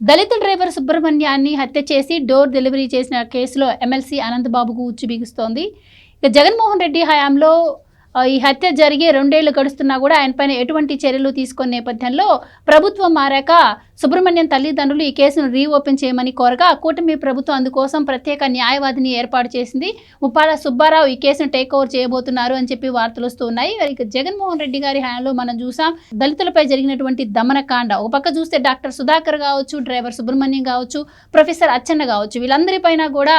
దళిత driver సుబ్రహ్మణ్యాన్ని హత్య చేసి door delivery చేసిన కేసులో ఎమ్మెల్సీ అనంతబాబుకు ఉచ్చు బిగుస్తోంది ఇక జగన్మోహన్ రెడ్డి హయాంలో ఈ హత్య జరిగి రెండేళ్ళు గడుస్తున్నా కూడా ఆయనపైన ఎటువంటి చర్యలు తీసుకున్న నేపథ్యంలో ప్రభుత్వం మారాక సుబ్రహ్మణ్యం తల్లిదండ్రులు ఈ కేసును రీఓపెన్ చేయమని కోరగా కూటమి ప్రభుత్వం అందుకోసం ప్రత్యేక న్యాయవాదిని ఏర్పాటు చేసింది. ఉప్పాల సుబ్బారావు ఈ కేసును టేక్ ఓవర్ చేయబోతున్నారు అని చెప్పి వార్తలు వస్తున్నాయి ఉన్నాయి. జగన్మోహన్ రెడ్డి గారి హయాంలో మనం చూసాం దళితులపై జరిగినటువంటి దమనకాండ. ఒక పక్క చూస్తే డాక్టర్ సుధాకర్ కావచ్చు డ్రైవర్ సుబ్రహ్మణ్యం కావచ్చు ప్రొఫెసర్ అచ్చన్న కావచ్చు వీళ్ళందరిపైన కూడా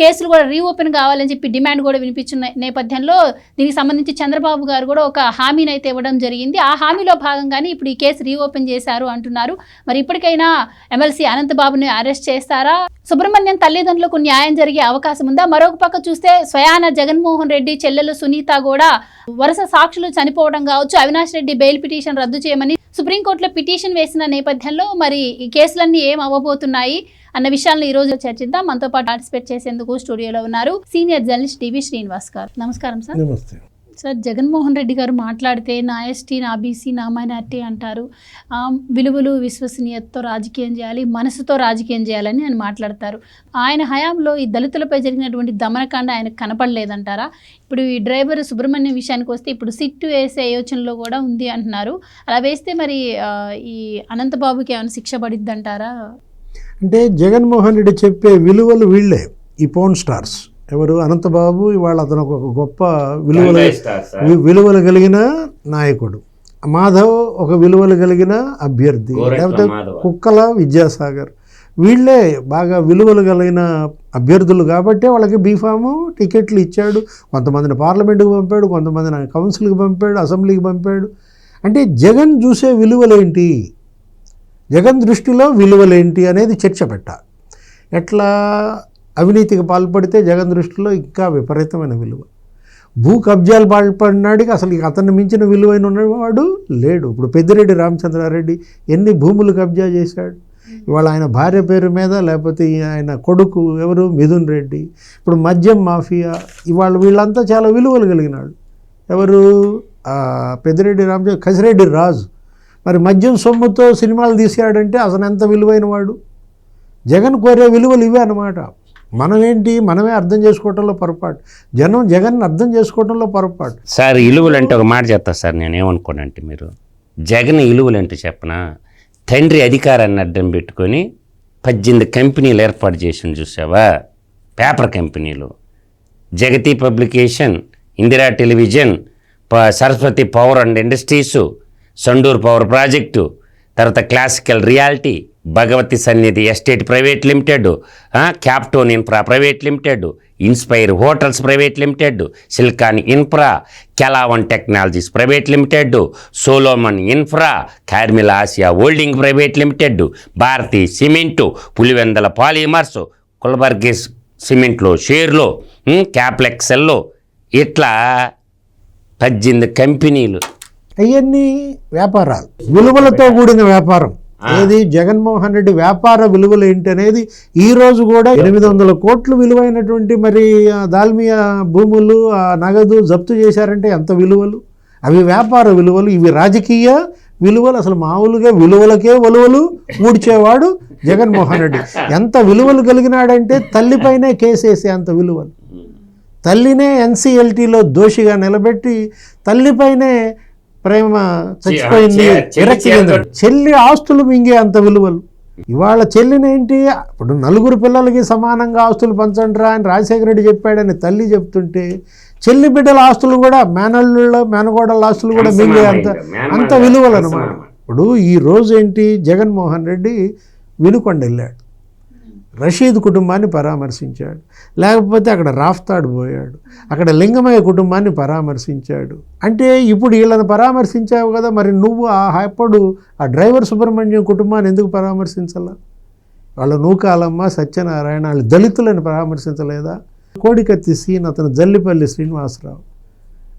కేసులు కూడా రీఓపెన్ కావాలని చెప్పి డిమాండ్ కూడా వినిపించిన నేపథ్యంలో దీనికి సంబంధించి చంద్రబాబు గారు కూడా ఒక హామీని అయితే ఇవ్వడం జరిగింది. ఆ హామీలో భాగంగానే ఇప్పుడు ఈ కేసు రీఓపెన్ చేశారు అంటున్నారు. మరి ఇప్పటికైనా ఎమ్మెల్సీ అనంతబాబుని అరెస్ట్ చేస్తారా? సుబ్రహ్మణ్యం తల్లిదండ్రులకు న్యాయం జరిగే అవకాశం ఉందా? మరొక పక్క చూస్తే స్వయాన జగన్మోహన్ రెడ్డి చెల్లెలు సునీత కూడా వరుస సాక్షులు చనిపోవడం కావచ్చు. అవినాష్ రెడ్డి బెయిల్ పిటిషన్ రద్దు చేయమని సుప్రీంకోర్టులో పిటిషన్ వేసిన నేపథ్యంలో మరి ఈ కేసులన్నీ ఏం అవ్వబోతున్నాయి? అన్న విషయాలను ఈ రోజు చర్చిద్దాం. మనతో పాటు పార్టిసిపేట్ చేసేందుకు స్టూడియోలో ఉన్నారు సీనియర్ జర్నలిస్ట్ డివి శ్రీనివాస్ గారు. నమస్కారం సార్. నమస్తే. సార్ జగన్మోహన్ రెడ్డి గారు మాట్లాడితే నా ఎస్టీ నా బీసీ నా మైనార్టీ అంటారు. విలువలు విశ్వసనీయతతో రాజకీయం చేయాలి మనసుతో రాజకీయం చేయాలని ఆయన మాట్లాడతారు. ఆయన హయాంలో ఈ దళితులపై జరిగినటువంటి దమనకాండ ఆయనకు కనపడలేదంటారా? ఇప్పుడు ఈ డ్రైవర్ సుబ్రహ్మణ్యం విషయానికి వస్తే ఇప్పుడు సిట్టు వేసే యోచనలో కూడా ఉంది అంటున్నారు. అలా వేస్తే మరి ఈ అనంతబాబుకి ఏమైనా శిక్ష పడిద్ది అంటారా అంటే జగన్మోహన్ రెడ్డి చెప్పే విలువలు వీళ్ళే ఈ పోన్ స్టార్స్ ఎవరు? అనంతబాబు ఇవాళ అతను ఒక గొప్ప విలువలు విలువలు కలిగిన నాయకుడు. మాధవ్ ఒక విలువలు కలిగిన అభ్యర్థి. లేకపోతే. కుక్కల విద్యాసాగర్. వీళ్ళే బాగా విలువలు కలిగిన అభ్యర్థులు కాబట్టే వాళ్ళకి బీఫాము టికెట్లు ఇచ్చాడు. కొంతమందిని పార్లమెంటుకు పంపాడు కొంతమందిని కౌన్సిల్కి పంపాడు అసెంబ్లీకి పంపాడు. అంటే జగన్ చూసే విలువలేంటి? జగన్ దృష్టిలో విలువలేంటి అనేది చర్చ పెట్టాలి ఎట్లా అవినీతికి పాల్పడితే జగన్ దృష్టిలో ఇంకా విపరీతమైన విలువ. భూ కబ్జాలు పాల్పడినాడికి అసలు ఇక అతన్ని మించిన విలువైన ఉన్నవాడు లేడు. ఇప్పుడు పెద్దిరెడ్డి రామచంద్రారెడ్డి ఎన్ని భూములు కబ్జా చేశాడు? ఇవాళ ఆయన భార్య పేరు మీద లేకపోతే ఈ ఆయన కొడుకు ఎవరు? మిథున్ రెడ్డి. ఇప్పుడు మద్యం మాఫియా. ఇవాళ వీళ్ళంతా చాలా విలువలు కలిగినాడు. ఎవరు? పెద్దిరెడ్డి రామచంద్ర కసిరెడ్డి రాజు. మరి మద్యం సొమ్ముతో సినిమాలు తీసాడంటే అసలు ఎంత విలువైన వాడు జగన్ కోరే విలువలు ఇవే అన్నమాట. మనం ఏంటి? మనమే అర్థం చేసుకోవటంలో పొరపాటు. జనం జగన్ అర్థం చేసుకోవటంలో పొరపాటు. సార్ ఇలువలు అంటే ఒక మాట చెప్తా సార్ నేను ఏమనుకోనంటే మీరు. జగన్ ఇలువలు అంటే చెప్పనా? తండ్రి అధికారాన్ని అడ్డం పెట్టుకొని పద్దెనిమిది కంపెనీలు ఏర్పాటు చేసి చూసావా? పేపర్ కంపెనీలు. జగతి పబ్లికేషన్ ఇందిరా టెలివిజన్ ప- Saraswati power and industries Sandur power project తర్వాత classical reality Bhagavathi Sannidhi estate private limited క్యాప్టోన్ infra private limited inspire hotels private limited సిల్కాన్ infra కెలావన్ technologies private limited Solomon infra కార్మిల Asia holding private limited Bharathi cement Pulivendula polymers కుల్బర్గిస్ సిమెంట్లో షేర్లో క్యాప్లెక్సెల్లో ఇట్లా పద్దెనిమిది కంపెనీలు అవన్నీ వ్యాపారాలు. విలువలతో కూడిన వ్యాపారం. ఏది? జగన్మోహన్ రెడ్డి వ్యాపార విలువలు ఏంటి అనేది ఈ రోజు కూడా ఎనిమిది వందల కోట్లు విలువైనటువంటి మరి దాల్మియా భూములు ఆ నగదు జప్తు చేశారంటే ఎంత విలువలు? అవి వ్యాపార విలువలు ఇవి రాజకీయ విలువలు అసలు మామూలుగా విలువలకే విలువలు ఊడ్చేవాడు జగన్మోహన్ రెడ్డి. ఎంత విలువలు కలిగినాడంటే తల్లిపైనే కేసేసే అంత విలువలు. తల్లినే ఎన్సీఎల్టీలో దోషిగా నిలబెట్టి తల్లిపైనే ప్రేమ చచ్చిపోయింది చెల్లి విరక్తి ఆస్తులు మింగే అంత విలువలు. ఇవాళ చెల్లినేంటి? ఇప్పుడు నలుగురు పిల్లలకి సమానంగా ఆస్తులు పంచండిరా అని రాజశేఖర రెడ్డి చెప్పాడని తల్లి చెప్తుంటే చెల్లి బిడ్డల ఆస్తులు కూడా మేనల్లుళ్ళ మేనగోడల ఆస్తులు కూడా మింగే అంత అంత విలువలు అనమాట ఇప్పుడు ఈ రోజు ఏంటి? జగన్మోహన్ రెడ్డి వినుకొండ వెళ్ళాడు రషీద్ కుటుంబాన్ని పరామర్శించాడు. లేకపోతే అక్కడ రాఫ్తాడు పోయాడు. అక్కడ లింగమయ్య కుటుంబాన్ని పరామర్శించాడు. అంటే ఇప్పుడు వీళ్ళని పరామర్శించావు కదా మరి నువ్వు ఆ అప్పుడు ఆ డ్రైవర్ సుబ్రహ్మణ్యం కుటుంబాన్ని ఎందుకు పరామర్శించాల? వాళ్ళ నూకాలమ్మ సత్యనారాయణ వాళ్ళు దళితులను పరామర్శించలేదా? కోడికత్తి సీన్ అతను జల్లిపల్లి శ్రీనివాసరావు.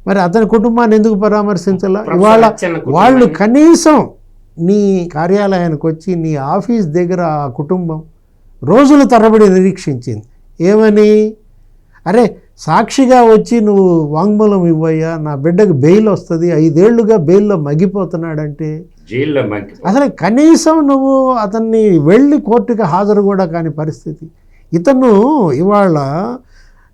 మరి అతని కుటుంబాన్ని ఎందుకు పరామర్శించాలా? ఇవాళ వాళ్ళు కనీసం నీ కార్యాలయానికి వచ్చి నీ ఆఫీస్ దగ్గర ఆ కుటుంబం రోజుల తరబడి నిరీక్షించింది. ఏమని? అరే సాక్షిగా వచ్చి నువ్వు వాంగ్మూలం ఇవ్వయ్యా నా బిడ్డకు బెయిల్ వస్తుంది ఐదేళ్ళుగా బెయిల్లో మగ్గిపోతున్నాడంటే? జైల్లో అసలు కనీసం నువ్వు అతన్ని వెళ్ళి కోర్టుకి హాజరు కూడా కాని పరిస్థితి. ఇతను ఇవాళ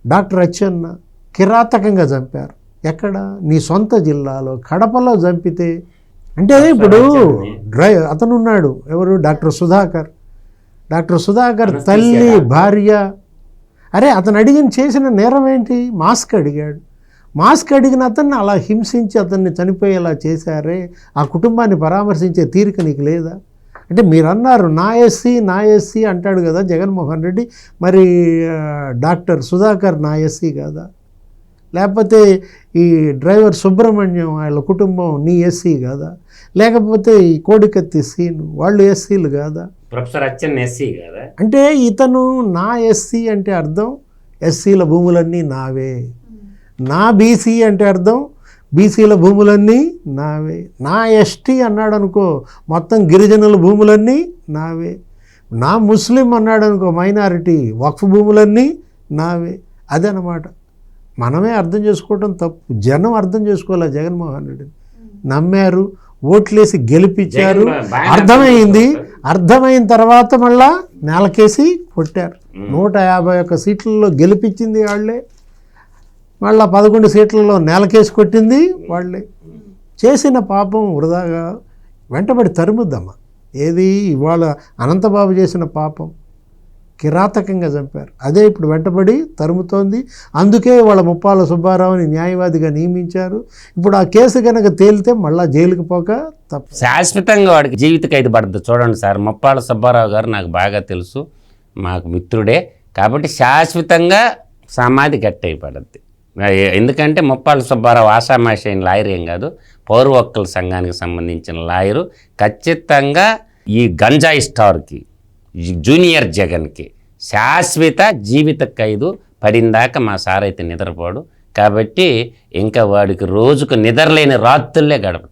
డాక్టర్ అచ్చెన్న కిరాతకంగా చంపారు. ఎక్కడ? నీ సొంత జిల్లాలో కడపలో చంపితే. అంటే ఇప్పుడు డ్రై అతను ఉన్నాడు ఎవరు? డాక్టర్ సుధాకర్. డాక్టర్ సుధాకర్ తల్లి భార్య. అరే అతను అడిగిన చేసిన నేరం ఏంటి? మాస్క్ అడిగాడు. మాస్క్ అడిగిన అతన్ని అలా హింసించి అతన్ని చనిపోయేలా చేశారే. ఆ కుటుంబాన్ని పరామర్శించే తీరిక నీకు లేదా? అంటే మీరు అన్నారు నా ఎస్సీ నా ఎస్సీ అంటాడు కదా జగన్మోహన్ రెడ్డి. మరి డాక్టర్ సుధాకర్ నా ఎస్సీ కాదా? లేకపోతే ఈ డ్రైవర్ సుబ్రహ్మణ్యం వాళ్ళ కుటుంబం నీ ఎస్సీ కాదా? లేకపోతే ఈ కోడికత్తి సీను వాళ్ళు ఎస్సీలు కాదా? ప్రొఫెసర్ అచ్చన్ ఎస్సీ కదా. అంటే ఇతను నా ఎస్సీ అంటే అర్థం ఎస్సీల భూములన్నీ నావే. నా బీసీ అంటే అర్థం బీసీల భూములన్నీ నావే. నా ఎస్టీ అన్నాడు అనుకో మొత్తం గిరిజనుల భూములన్నీ నావే. నా ముస్లిం అన్నాడు అనుకో మైనారిటీ వక్ఫ్ భూములన్నీ నావే. అదనమాట. మనమే అర్థం చేసుకోవటం తప్పు. జనం అర్థం చేసుకోలే జగన్మోహన్ రెడ్డిని? నమ్మారు ఓట్లేసి గెలిపించారు. అర్థమైంది. అర్థమైన తర్వాత మళ్ళా నేలకేసి కొట్టారు. నూట యాభై ఒక్క సీట్లలో గెలిపించింది వాళ్ళే. మళ్ళా పదకొండు సీట్లలో నేలకేసి కొట్టింది వాళ్ళే. చేసిన పాపం వృధాగా వెంటబడి తరుముద్దమ్మ. ఏది ఇవాళ అనంతబాబు చేసిన పాపం. కిరాతకంగా చంపారు. అదే ఇప్పుడు వెంటబడి తరుముతోంది. అందుకే వాళ్ళ ముప్పాల సుబ్బారావుని న్యాయవాదిగా నియమించారు. ఇప్పుడు ఆ కేసు కనుక తేలితే మళ్ళా జైలుకి పోక తప్ప శాశ్వతంగా వాడికి జీవిత ఖైదు పడుతుంది చూడండి సార్ ముప్పాల సుబ్బారావు గారు నాకు బాగా తెలుసు. మాకు మిత్రుడే. కాబట్టి శాశ్వతంగా సమాధి గట్టి అయిపడద్ది ఎందుకంటే ముప్పాల సుబ్బారావు ఆషామాషి అయిన లాయర్ ఏం కాదు. పౌర హక్కుల సంఘానికి సంబంధించిన లాయరు. ఖచ్చితంగా ఈ గంజాయి స్టార్కి జూనియర్ జగన్కి. శాశ్వత జీవిత ఖైదు పడిందాక మా సార్ అయితే నిద్రపోడు. కాబట్టి ఇంకా వాడికి రోజుకు నిద్రలేని రాత్రులే గడప